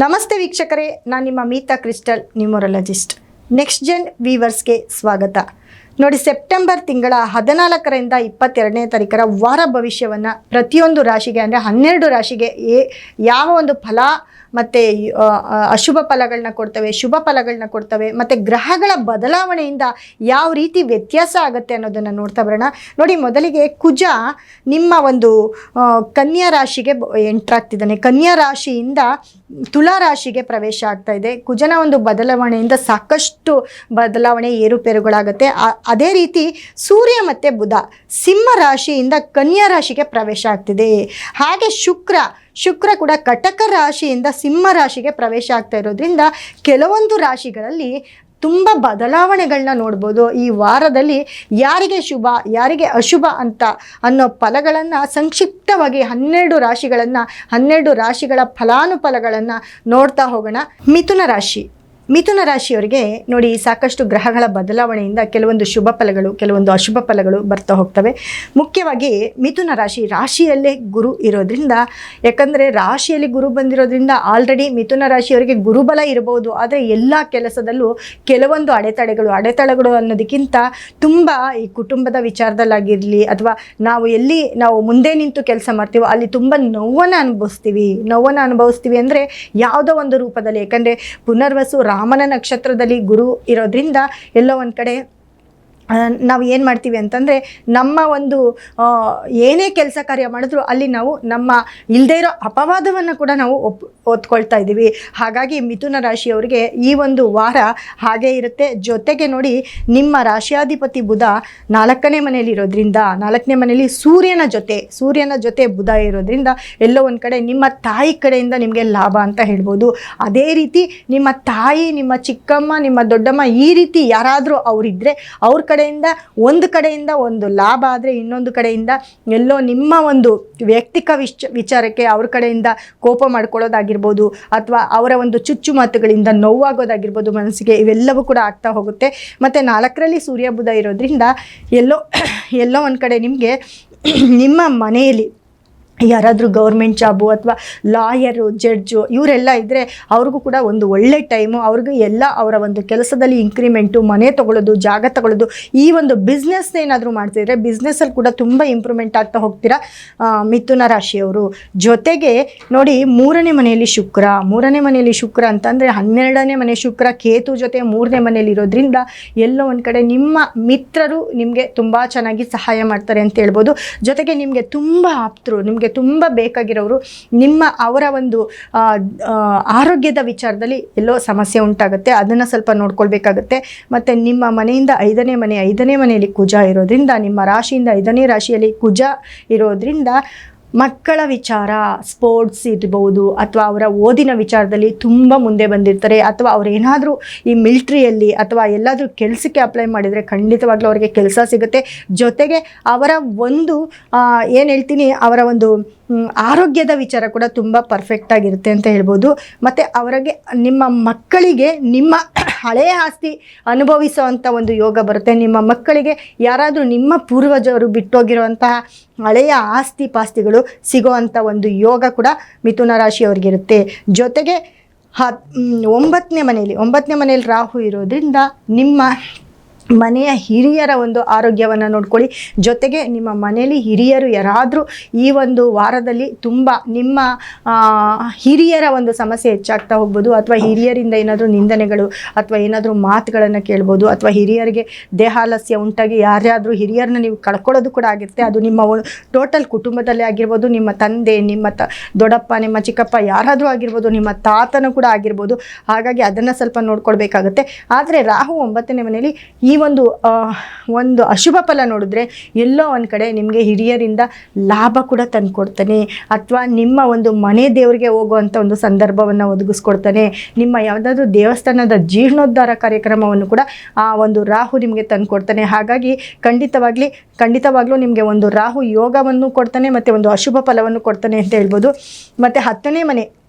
ನಮಸ್ತೆ ವೀಕ್ಷಕರೇ, ನಾನು ನಿಮ್ಮ Meeta crystal numerologist next gen ವೀವರ್ಸ್ಗೆ ಸ್ವಾಗತ. ನೋಡಿ ಸೆಪ್ಟೆಂಬರ್ ತಿಂಗಳ ಹದಿನಾಲ್ಕರಿಂದ ಇಪ್ಪತ್ತೆರಡನೇ ತಾರೀಕರ ವಾರ ಭವಿಷ್ಯವನ್ನು ಪ್ರತಿಯೊಂದು ರಾಶಿಗೆ, ಅಂದರೆ ಹನ್ನೆರಡು ರಾಶಿಗೆ ಯಾವ ಒಂದು ಫಲ ಮತ್ತು ಅಶುಭ ಫಲಗಳನ್ನ ಕೊಡ್ತವೆ, ಶುಭ ಫಲಗಳನ್ನ ಕೊಡ್ತವೆ, ಮತ್ತು ಗ್ರಹಗಳ ಬದಲಾವಣೆಯಿಂದ ಯಾವ ರೀತಿ ವ್ಯತ್ಯಾಸ ಆಗುತ್ತೆ ಅನ್ನೋದನ್ನು ನೋಡ್ತಾ ಬರೋಣ. ನೋಡಿ, ಮೊದಲಿಗೆ ಕುಜ ನಿಮ್ಮ ಒಂದು ಕನ್ಯಾ ರಾಶಿಗೆ ಎಂಟ್ರ್ ಆಗ್ತಿದ್ದಾನೆ ಕನ್ಯಾ ರಾಶಿಯಿಂದ ತುಲಾ ರಾಶಿಗೆ ಪ್ರವೇಶ ಆಗ್ತಾ ಇದೆ. ಕುಜನ ಒಂದು ಬದಲಾವಣೆಯಿಂದ ಸಾಕಷ್ಟು ಬದಲಾವಣೆ ಏರುಪೇರುಗಳಾಗುತ್ತೆ. ಅದೇ ರೀತಿ ಸೂರ್ಯ ಮತ್ತು ಬುಧ, ಸಿಂಹ ರಾಶಿಯಿಂದ ಕನ್ಯಾ ರಾಶಿಗೆ ಪ್ರವೇಶ ಆಗ್ತಿದೆ. ಹಾಗೆ ಶುಕ್ರ ಶುಕ್ರ ಕೂಡ ಕಟಕ ರಾಶಿಯಿಂದ ಸಿಂಹ ರಾಶಿಗೆ ಪ್ರವೇಶ ಆಗ್ತಾ ಇರೋದ್ರಿಂದ ಕೆಲವೊಂದು ರಾಶಿಗಳಲ್ಲಿ ತುಂಬ ಬದಲಾವಣೆಗಳನ್ನ ನೋಡ್ಬೋದು. ಈ ವಾರದಲ್ಲಿ ಯಾರಿಗೆ ಶುಭ, ಯಾರಿಗೆ ಅಶುಭ ಅಂತ ಅನ್ನೋ ಫಲಗಳನ್ನು ಸಂಕ್ಷಿಪ್ತವಾಗಿ ಹನ್ನೆರಡು ರಾಶಿಗಳನ್ನು, ಹನ್ನೆರಡು ರಾಶಿಗಳ ಫಲಾನುಫಲಗಳನ್ನು ನೋಡ್ತಾ ಹೋಗೋಣ. ಮಿಥುನ ರಾಶಿ. ಮಿಥುನ ರಾಶಿಯವರಿಗೆ ನೋಡಿ ಸಾಕಷ್ಟು ಗ್ರಹಗಳ ಬದಲಾವಣೆಯಿಂದ ಕೆಲವೊಂದು ಶುಭ ಫಲಗಳು, ಕೆಲವೊಂದು ಅಶುಭ ಫಲಗಳು ಬರ್ತಾ ಹೋಗ್ತವೆ. ಮುಖ್ಯವಾಗಿ ಮಿಥುನ ರಾಶಿ, ರಾಶಿಯಲ್ಲೇ ಗುರು ಇರೋದ್ರಿಂದ, ಯಾಕಂದರೆ ರಾಶಿಯಲ್ಲಿ ಗುರು ಬಂದಿರೋದ್ರಿಂದ ಆಲ್ರೆಡಿ ಮಿಥುನ ರಾಶಿಯವರಿಗೆ ಗುರುಬಲ ಇರಬಹುದು. ಆದರೆ ಎಲ್ಲ ಕೆಲಸದಲ್ಲೂ ಕೆಲವೊಂದು ಅಡೆತಡೆಗಳು ಅಡೆತಡೆಗಳು ಅನ್ನೋದಕ್ಕಿಂತ ತುಂಬ ಈ ಕುಟುಂಬದ ವಿಚಾರದಲ್ಲಾಗಿರಲಿ ಅಥವಾ ನಾವು ಎಲ್ಲಿ ನಾವು ಮುಂದೆ ನಿಂತು ಕೆಲಸ ಮಾಡ್ತೀವೋ ಅಲ್ಲಿ ತುಂಬ ನೋವನ್ನು ಅನುಭವಿಸ್ತೀವಿ. ನೋವನ್ನು ಅನುಭವಿಸ್ತೀವಿ ಅಂದರೆ ಯಾವುದೋ ಒಂದು ರೂಪದಲ್ಲಿ. ಯಾಕಂದರೆ ಪುನರ್ವಸು ರಾಮನ ನಕ್ಷತ್ರದಲ್ಲಿ ಗುರು ಇರೋದ್ರಿಂದ ಎಲ್ಲೋ ಒಂದು ಕಡೆ ನಾವು ಏನು ಮಾಡ್ತೀವಿ ಅಂತಂದರೆ ನಮ್ಮ ಒಂದು ಏನೇ ಕೆಲಸ ಕಾರ್ಯ ಮಾಡಿದ್ರು ಅಲ್ಲಿ ನಾವು ನಮ್ಮ ಇಲ್ಲದೇ ಇರೋ ಅಪವಾದವನ್ನು ಕೂಡ ನಾವು ಒಪ್, ಒತ್ಕೊಳ್ತಾ ಇದ್ದೀವಿ. ಹಾಗಾಗಿ ಮಿಥುನ ರಾಶಿಯವರಿಗೆ ಈ ಒಂದು ವಾರ ಹಾಗೆ ಇರುತ್ತೆ. ಜೊತೆಗೆ ನೋಡಿ, ನಿಮ್ಮ ರಾಶಿಯಾಧಿಪತಿ ಬುಧ ನಾಲ್ಕನೇ ಮನೆಯಲ್ಲಿ ಇರೋದ್ರಿಂದ, ನಾಲ್ಕನೇ ಮನೆಯಲ್ಲಿ ಸೂರ್ಯನ ಜೊತೆ ಸೂರ್ಯನ ಜೊತೆ ಬುಧ ಇರೋದ್ರಿಂದ ಎಲ್ಲೋ ಒಂದು ಕಡೆ ನಿಮ್ಮ ತಾಯಿ ಕಡೆಯಿಂದ ನಿಮಗೆ ಲಾಭ ಅಂತ ಹೇಳ್ಬೋದು. ಅದೇ ರೀತಿ ನಿಮ್ಮ ತಾಯಿ, ನಿಮ್ಮ ಚಿಕ್ಕಮ್ಮ, ನಿಮ್ಮ ದೊಡ್ಡಮ್ಮ ಈ ರೀತಿ ಯಾರಾದರೂ ಅವರಿದ್ದರೆ ಅವ್ರ ಕಡೆಯಿಂದ, ಒಂದು ಕಡೆಯಿಂದ ಒಂದು ಲಾಭ ಆದರೆ ಇನ್ನೊಂದು ಕಡೆಯಿಂದ ಎಲ್ಲೋ ನಿಮ್ಮ ಒಂದು ವ್ಯಕ್ತಿಕ ವಿಚ್ ವಿಚಾರಕ್ಕೆ ಅವ್ರ ಕಡೆಯಿಂದ ಕೋಪ ಮಾಡ್ಕೊಳ್ಳೋದಾಗಿರ್ಬೋದು ಅಥವಾ ಅವರ ಒಂದು ಚುಚ್ಚು ಮಾತುಗಳಿಂದ ನೋವಾಗೋದಾಗಿರ್ಬೋದು ಮನಸ್ಸಿಗೆ ಇವೆಲ್ಲವೂ ಕೂಡ ಆಗ್ತಾ ಹೋಗುತ್ತೆ. ಮತ್ತು ನಾಲ್ಕರಲ್ಲಿ ಸೂರ್ಯ ಬುಧ ಇರೋದ್ರಿಂದ ಎಲ್ಲೋ ಎಲ್ಲೋ ಒಂದು ಕಡೆ ನಿಮಗೆ ನಿಮ್ಮ ಮನೆಯಲ್ಲಿ ಯಾರಾದರೂ ಗೌರ್ಮೆಂಟ್ ಜಾಬು ಅಥವಾ ಲಾಯರು, ಜಡ್ಜು ಇವರೆಲ್ಲ ಇದ್ದರೆ ಅವ್ರಿಗೂ ಕೂಡ ಒಂದು ಒಳ್ಳೆ ಟೈಮು, ಅವ್ರಿಗೂ ಎಲ್ಲ ಅವರ ಒಂದು ಕೆಲಸದಲ್ಲಿ ಇಂಕ್ರಿಮೆಂಟು ಮನೆ ತೊಗೊಳ್ಳೋದು ಜಾಗ ತಗೊಳ್ಳೋದು ಈ ಒಂದು ಬಿಸ್ನೆಸ್ ಏನಾದರೂ ಮಾಡ್ತಿದ್ರೆ ಬಿಸ್ನೆಸ್ಸಲ್ಲಿ ಕೂಡ ತುಂಬ ಇಂಪ್ರೂವ್ಮೆಂಟ್ ಆಗ್ತಾ ಹೋಗ್ತೀರಾ? ಮಿಥುನ ರಾಶಿಯವರು. ಜೊತೆಗೆ ನೋಡಿ ಮೂರನೇ ಮನೆಯಲ್ಲಿ ಶುಕ್ರ. ಮೂರನೇ ಮನೆಯಲ್ಲಿ ಶುಕ್ರ ಅಂತಂದರೆ ಹನ್ನೆರಡನೇ ಮನೆ ಶುಕ್ರ, ಕೇತು ಜೊತೆ ಮೂರನೇ ಮನೆಯಲ್ಲಿ ಇರೋದ್ರಿಂದ ಎಲ್ಲೋ ಒಂದು ಕಡೆ ನಿಮ್ಮ ಮಿತ್ರರು ನಿಮಗೆ ತುಂಬ ಚೆನ್ನಾಗಿ ಸಹಾಯ ಮಾಡ್ತಾರೆ ಅಂತ ಹೇಳ್ಬೋದು. ಜೊತೆಗೆ ನಿಮಗೆ ತುಂಬ ಆಪ್ತರು, ನಿಮಗೆ ತುಂಬ ಬೇಕಾಗಿರೋರು ನಿಮ್ಮ ಅವರ ಒಂದು ಆರೋಗ್ಯದ ವಿಚಾರದಲ್ಲಿ ಎಲ್ಲೋ ಸಮಸ್ಯೆ ಉಂಟಾಗುತ್ತೆ, ಅದನ್ನು ಸ್ವಲ್ಪ ನೋಡ್ಕೊಳ್ಬೇಕಾಗತ್ತೆ. ಮತ್ತು ನಿಮ್ಮ ಮನೆಯಿಂದ ಐದನೇ ಮನೆ, ಐದನೇ ಮನೆಯಲ್ಲಿ ಕುಜ ಇರೋದ್ರಿಂದ, ನಿಮ್ಮ ರಾಶಿಯಿಂದ ಐದನೇ ರಾಶಿಯಲ್ಲಿ ಕುಜ ಇರೋದ್ರಿಂದ ಮಕ್ಕಳ ವಿಚಾರ ಸ್ಪೋರ್ಟ್ಸ್ ಇರ್ಬೋದು ಅಥವಾ ಅವರ ಓದಿನ ವಿಚಾರದಲ್ಲಿ ತುಂಬ ಮುಂದೆ ಬಂದಿರ್ತಾರೆ ಅಥವಾ ಅವರೇನಾದರೂ ಈ ಮಿಲ್ಟ್ರಿಯಲ್ಲಿ ಅಥವಾ ಎಲ್ಲಾದರೂ ಕೆಲಸಕ್ಕೆ ಅಪ್ಲೈ ಮಾಡಿದರೆ ಖಂಡಿತವಾಗ್ಲೂ ಅವರಿಗೆ ಕೆಲಸ ಸಿಗುತ್ತೆ. ಜೊತೆಗೆ ಅವರ ಒಂದು ಏನು ಹೇಳ್ತೀನಿ, ಅವರ ಒಂದು ಆರೋಗ್ಯದ ವಿಚಾರ ಕೂಡ ತುಂಬ ಪರ್ಫೆಕ್ಟಾಗಿರುತ್ತೆ ಅಂತ ಹೇಳ್ಬೋದು. ಮತ್ತು ಅವರಿಗೆ ನಿಮ್ಮ ಮಕ್ಕಳಿಗೆ ನಿಮ್ಮ ಹಳೆಯ ಆಸ್ತಿ ಅನುಭವಿಸುವಂಥ ಒಂದು ಯೋಗ ಬರುತ್ತೆ. ನಿಮ್ಮ ಮಕ್ಕಳಿಗೆ ಯಾರಾದರೂ ನಿಮ್ಮ ಪೂರ್ವಜರು ಬಿಟ್ಟೋಗಿರುವಂತಹ ಹಳೆಯ ಆಸ್ತಿ ಪಾಸ್ತಿಗಳು ಸಿಗೋವಂಥ ಒಂದು ಯೋಗ ಕೂಡ ಮಿಥುನ ರಾಶಿಯವರಿಗಿರುತ್ತೆ. ಜೊತೆಗೆ ಹ ಒಂಬತ್ತನೇ ಮನೆಯಲ್ಲಿ ಒಂಬತ್ತನೇ ಮನೆಯಲ್ಲಿ ರಾಹು ಇರೋದ್ರಿಂದ ನಿಮ್ಮ ಮನೆಯ ಹಿರಿಯರ ಒಂದು ಆರೋಗ್ಯವನ್ನು ನೋಡ್ಕೊಳ್ಳಿ. ಜೊತೆಗೆ ನಿಮ್ಮ ಮನೆಯಲ್ಲಿ ಹಿರಿಯರು ಯಾರಾದರೂ ಈ ಒಂದು ವಾರದಲ್ಲಿ ತುಂಬ ನಿಮ್ಮ ಹಿರಿಯರ ಒಂದು ಸಮಸ್ಯೆ ಹೆಚ್ಚಾಗ್ತಾ ಹೋಗ್ಬೋದು. ಅಥವಾ ಹಿರಿಯರಿಂದ ಏನಾದರೂ ನಿಂದನೆಗಳು, ಅಥವಾ ಏನಾದರೂ ಮಾತುಗಳನ್ನು ಕೇಳ್ಬೋದು. ಅಥವಾ ಹಿರಿಯರಿಗೆ ದೇಹಾಲಸ್ಯ ಉಂಟಾಗಿ ಯಾರ್ಯಾದರೂ ಹಿರಿಯರನ್ನ ನೀವು ಕಳ್ಕೊಳ್ಳೋದು ಕೂಡ ಆಗಿರುತ್ತೆ ಅದು ನಿಮ್ಮ ಟೋಟಲ್ ಕುಟುಂಬದಲ್ಲೇ ಆಗಿರ್ಬೋದು. ನಿಮ್ಮ ತಂದೆ, ನಿಮ್ಮ ತ, ದೊಡ್ಡಪ್ಪ, ನಿಮ್ಮ ಚಿಕ್ಕಪ್ಪ ಯಾರಾದರೂ ಆಗಿರ್ಬೋದು. ನಿಮ್ಮ ತಾತನೂ ಕೂಡ ಆಗಿರ್ಬೋದು. ಹಾಗಾಗಿ ಅದನ್ನು ಸ್ವಲ್ಪ ನೋಡ್ಕೊಳ್ಬೇಕಾಗುತ್ತೆ. ಆದರೆ ರಾಹು ಒಂಬತ್ತನೇ ಮನೆಯಲ್ಲಿ ಈ ಒಂದು ಒಂದು ಅಶುಭ ಫಲ ನೋಡಿದ್ರೆ ಎಲ್ಲೋ ಒಂದು ಕಡೆ ನಿಮಗೆ ಹಿರಿಯರಿಂದ ಲಾಭ ಕೂಡ ತಂದುಕೊಡ್ತಾನೆ. ಅಥವಾ ನಿಮ್ಮ ಒಂದು ಮನೆ ದೇವರಿಗೆ ಹೋಗುವಂಥ ಒಂದು ಸಂದರ್ಭವನ್ನು ಒದಗಿಸ್ಕೊಡ್ತಾನೆ. ನಿಮ್ಮ ಯಾವುದಾದ್ರೂ ದೇವಸ್ಥಾನದ ಜೀರ್ಣೋದ್ಧಾರ ಕಾರ್ಯಕ್ರಮವನ್ನು ಕೂಡ, ಆ, ಒಂದು ರಾಹು ನಿಮಗೆ ತಂದುಕೊಡ್ತಾನೆ. ಹಾಗಾಗಿ ಖಂಡಿತವಾಗ್ಲಿ, ಖಂಡಿತವಾಗ್ಲೂ ನಿಮಗೆ ಒಂದು ರಾಹು ಯೋಗವನ್ನು ಕೊಡ್ತಾನೆ, ಮತ್ತು ಒಂದು ಅಶುಭ ಫಲವನ್ನು ಕೊಡ್ತಾನೆ ಅಂತ ಹೇಳ್ಬೋದು. ಮತ್ತು ಹತ್ತನೇ ಮನೆ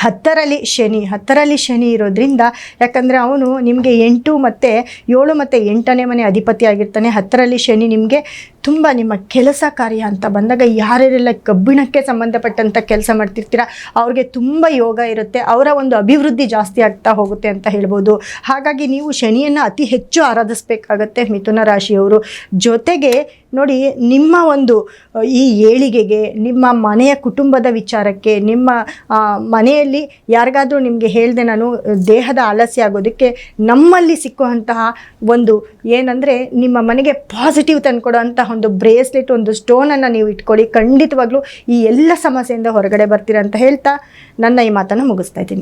ಹತ್ತರಲ್ಲಿ ಶನಿ ಹತ್ತರಲ್ಲಿ ಶನಿ ಇರೋದ್ರಿಂದ ಯಾಕಂದರೆ ಅವನು ನಿಮಗೆ ಎಂಟು ಮತ್ತು ಏಳು ಮತ್ತು ಎಂಟನೇ ಮನೆ ಅಧಿಪತಿ ಆಗಿರ್ತಾನೆ. ಹತ್ತರಲ್ಲಿ ಶನಿ ನಿಮಗೆ ತುಂಬ ನಿಮ್ಮ ಕೆಲಸ ಕಾರ್ಯ ಅಂತ ಬಂದಾಗ ಯಾರ್ಯಾರೆಲ್ಲ ಕಬ್ಬಿಣಕ್ಕೆ ಸಂಬಂಧಪಟ್ಟಂಥ ಕೆಲಸ ಮಾಡ್ತಿರ್ತೀರ, ಅವ್ರಿಗೆ ತುಂಬ ಯೋಗ ಇರುತ್ತೆ, ಅವರ ಒಂದು ಅಭಿವೃದ್ಧಿ ಜಾಸ್ತಿ ಆಗ್ತಾ ಹೋಗುತ್ತೆ ಅಂತ ಹೇಳ್ಬೋದು. ಹಾಗಾಗಿ ನೀವು ಶನಿಯನ್ನು ಅತಿ ಹೆಚ್ಚು ಆರಾಧಿಸಬೇಕಾಗತ್ತೆ ಮಿಥುನ ರಾಶಿಯವರು. ಜೊತೆಗೆ ನೋಡಿ, ನಿಮ್ಮ ಒಂದು, ಈ ಏಳಿಗೆಗೆ, ನಿಮ್ಮ ಮನೆಯ ಕುಟುಂಬದ ವಿಚಾರಕ್ಕೆ, ನಿಮ್ಮ ಮನೆಯಲ್ಲಿ ಯಾರಿಗಾದರೂ ನಿಮಗೆ ಹೇಳಿದೆ ನಾನು ದೇಹದ ಆಲಸ್ಯ ಆಗೋದಕ್ಕೆ ನಮ್ಮಲ್ಲಿ ಸಿಕ್ಕುವಂತಹ ಒಂದು ಏನಂದರೆ ನಿಮ್ಮ ಮನೆಗೆ ಪಾಸಿಟಿವ್ ತಂದ್ಕೊಡೋಂತಹ ಒಂದು ಬ್ರೇಸ್ಲೆಟ್, ಒಂದು ಸ್ಟೋನನ್ನು ನೀವು ಇಟ್ಕೊಳ್ಳಿ. ಖಂಡಿತವಾಗ್ಲೂ ಈ ಎಲ್ಲ ಸಮಸ್ಯೆಯಿಂದ ಹೊರಗಡೆ ಬರ್ತೀರ ಅಂತ ಹೇಳ್ತಾ ನನ್ನ ಈ ಮಾತನ್ನು ಮುಗಿಸ್ತಾ ಇದ್ದೀನಿ.